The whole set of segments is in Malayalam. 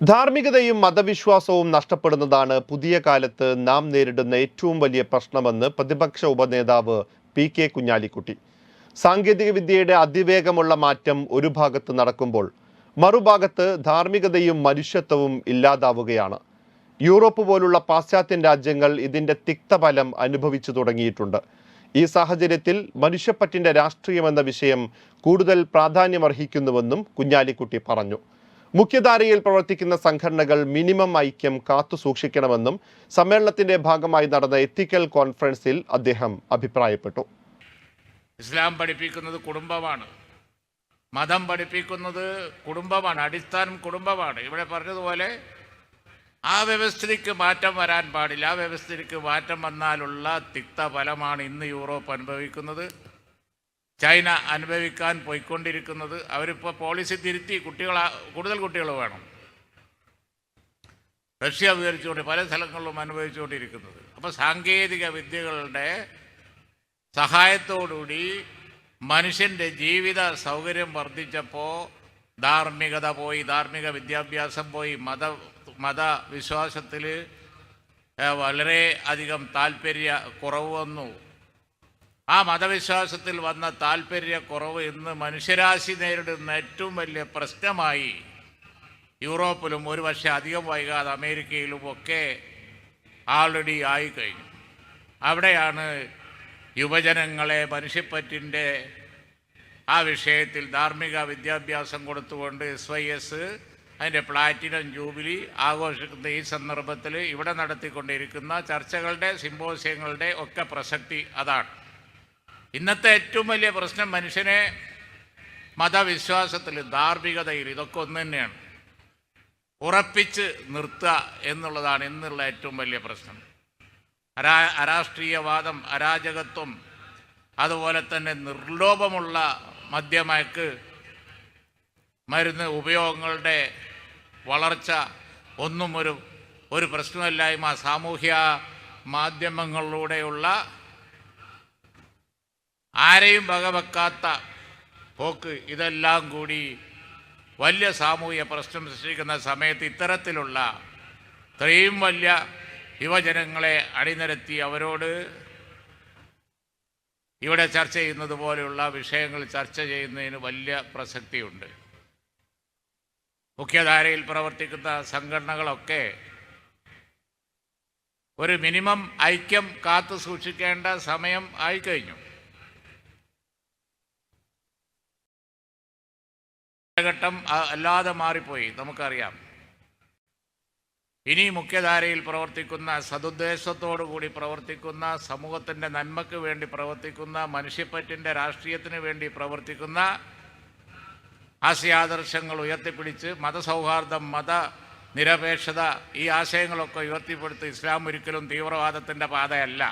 ധാർമ്മികതയും മതവിശ്വാസവും നഷ്ടപ്പെടുന്നതാണ് പുതിയ കാലത്ത് നാം നേരിടുന്ന ഏറ്റവും വലിയ പ്രശ്നമെന്ന് പ്രതിപക്ഷ ഉപനേതാവ് പി കെ കുഞ്ഞാലിക്കുട്ടി. സാങ്കേതികവിദ്യയുടെ അതിവേഗമുള്ള മാറ്റം ഒരു ഭാഗത്ത് നടക്കുമ്പോൾ മറുഭാഗത്ത് ധാർമ്മികതയും മനുഷ്യത്വവും ഇല്ലാതാവുകയാണ്. യൂറോപ്പ് പോലുള്ള പാശ്ചാത്യൻ രാജ്യങ്ങൾ ഇതിന്റെ തിക്തഫലം അനുഭവിച്ചു തുടങ്ങിയിട്ടുണ്ട്. ഈ സാഹചര്യത്തിൽ മനുഷ്യപ്പറ്റിന്റെ രാഷ്ട്രീയമെന്ന വിഷയം കൂടുതൽ പ്രാധാന്യമർഹിക്കുന്നുവെന്നും കുഞ്ഞാലിക്കുട്ടി പറഞ്ഞു. മുഖ്യധാരയിൽ പ്രവർത്തിക്കുന്ന സംഘടനകൾ മിനിമം ഐക്യം കാത്തു സൂക്ഷിക്കണമെന്നും സമ്മേളനത്തിന്റെ ഭാഗമായി നടന്ന എത്തിക്കൽ കോൺഫറൻസിൽ അദ്ദേഹം അഭിപ്രായപ്പെട്ടു. ഇസ്ലാം പഠിപ്പിക്കുന്നത് കുടുംബമാണ്. മതം പഠിപ്പിക്കുന്നത് കുടുംബമാണ്. അടിസ്ഥാനം കുടുംബമാണ്. ഇവിടെ പറഞ്ഞതുപോലെ ആ വ്യവസ്ഥയ്ക്ക് മാറ്റം വരാൻ പാടില്ല. ആ വ്യവസ്ഥയ്ക്ക് മാറ്റം വന്നാലുള്ള തിക്ത ഫലമാണ് ഇന്ന് യൂറോപ്പ് അനുഭവിക്കുന്നത്. ചൈന അനുഭവിക്കാൻ പോയിക്കൊണ്ടിരിക്കുന്നത് അവരിപ്പോൾ പോളിസി തിരുത്തി കുട്ടികൾ കൂടുതൽ കുട്ടികൾ വേണം. റഷ്യ വിവരിച്ചുകൊണ്ട് പല സ്ഥലങ്ങളിലും അനുഭവിച്ചുകൊണ്ടിരിക്കുന്നത്. അപ്പോൾ സാങ്കേതിക വിദ്യകളുടെ സഹായത്തോടുകൂടി മനുഷ്യന്റെ ജീവിത സൗകര്യം വർദ്ധിച്ചപ്പോൾ ധാർമ്മികത പോയി ധാർമ്മിക വിദ്യാഭ്യാസം പോയി മത മതവിശ്വാസത്തിൽ വളരെ അധികം താല്പര്യ കുറവ് വന്നു. ആ മതവിശ്വാസത്തിൽ വന്ന താല്പര്യക്കുറവ് ഇന്ന് മനുഷ്യരാശി നേരിടുന്ന ഏറ്റവും വലിയ പ്രശ്നമായി യൂറോപ്പിലും ഒരു പക്ഷേ അധികം വൈകാതെ അമേരിക്കയിലും ഒക്കെ ആൾറെഡി ആയിക്കഴിഞ്ഞു. അവിടെയാണ് യുവജനങ്ങളെ മനുഷ്യപ്പറ്റിന്റെ ആ വിഷയത്തിൽ ധാർമ്മിക വിദ്യാഭ്യാസം കൊടുത്തുകൊണ്ട് എസ് വൈ എസ് അതിന്റെ പ്ലാറ്റിനം ജൂബിലി ആഘോഷിക്കുന്ന ഈ സന്ദർഭത്തിൽ ഇവിടെ നടത്തിക്കൊണ്ടിരിക്കുന്ന ചർച്ചകളുടെ സിമ്പോസിയങ്ങളുടെ ഒക്കെ പ്രസക്തി അതാണ്. ഇന്നത്തെ ഏറ്റവും വലിയ പ്രശ്നം മനുഷ്യനെ മതവിശ്വാസത്തിൽ ധാർമ്മികതയിൽ ഇതൊക്കെ ഒന്ന് തന്നെയാണ്. ഉറപ്പിച്ച് നിർത്തുക എന്നുള്ളതാണ് ഇന്നുള്ള ഏറ്റവും വലിയ പ്രശ്നം. അരാ അരാഷ്ട്രീയവാദം അരാജകത്വം അതുപോലെ തന്നെ നിർലോഭമുള്ള മദ്യമയക്ക് മരുന്ന് ഉപയോഗങ്ങളുടെ വളർച്ച ഒന്നും ഒരു ഒരു പ്രശ്നമല്ലായ്മ. സാമൂഹ്യ മാധ്യമങ്ങളിലൂടെയുള്ള ആരെയും വകവെക്കാത്ത പോക്ക് ഇതെല്ലാം കൂടി വലിയ സാമൂഹ്യ പ്രശ്നം സൃഷ്ടിക്കുന്ന സമയത്ത് ഇത്തരത്തിലുള്ള ഇത്രയും വലിയ യുവജനങ്ങളെ അണിനിരത്തി അവരോട് ഇവിടെ ചർച്ച ചെയ്യുന്നത് പോലെയുള്ള വിഷയങ്ങൾ ചർച്ച ചെയ്യുന്നതിന് വലിയ പ്രസക്തിയുണ്ട്. മുഖ്യധാരയിൽ പ്രവർത്തിക്കുന്ന സംഘടനകളൊക്കെ ഒരു മിനിമം ഐക്യം കാത്തു സൂക്ഷിക്കേണ്ട സമയം ആയിക്കഴിഞ്ഞു. കാലഘട്ടം അല്ലാതെ മാറിപ്പോയി നമുക്കറിയാം. ഇനി മുഖ്യധാരയിൽ പ്രവർത്തിക്കുന്ന സതുദ്ദേശത്തോടു കൂടി പ്രവർത്തിക്കുന്ന സമൂഹത്തിന്റെ നന്മയ്ക്ക് വേണ്ടി പ്രവർത്തിക്കുന്ന മനുഷ്യപ്പറ്റിന്റെ രാഷ്ട്രീയത്തിന് വേണ്ടി പ്രവർത്തിക്കുന്ന ആശയാദർശങ്ങൾ ഉയർത്തിപ്പിടിച്ച് മതസൗഹാർദ്ദം മത നിരപേക്ഷത ഈ ആശയങ്ങളൊക്കെ ഉയർത്തിപ്പെടുത്തി ഇസ്ലാം ഒരിക്കലും തീവ്രവാദത്തിന്റെ പാതയല്ല.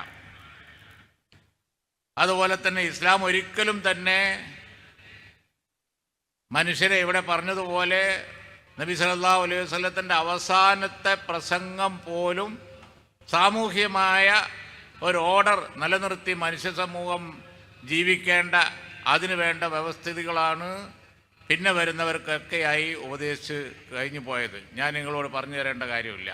അതുപോലെ തന്നെ ഇസ്ലാം ഒരിക്കലും തന്നെ മനുഷ്യരെ ഇവിടെ പറഞ്ഞതുപോലെ നബി സല്ലല്ലാഹു അലൈഹി വസ്ലത്തിന്റെ അവസാനത്തെ പ്രസംഗം പോലും സാമൂഹ്യമായ ഒരു ഓർഡർ നിലനിർത്തി മനുഷ്യ സമൂഹം ജീവിക്കേണ്ട അതിനു വേണ്ട വ്യവസ്ഥിതികളാണ് പിന്നെ വരുന്നവർക്കൊക്കെയായി ഉപദേശിച്ച് കഴിഞ്ഞു പോയത് ഞാൻ നിങ്ങളോട് പറഞ്ഞു തരേണ്ട കാര്യമില്ല.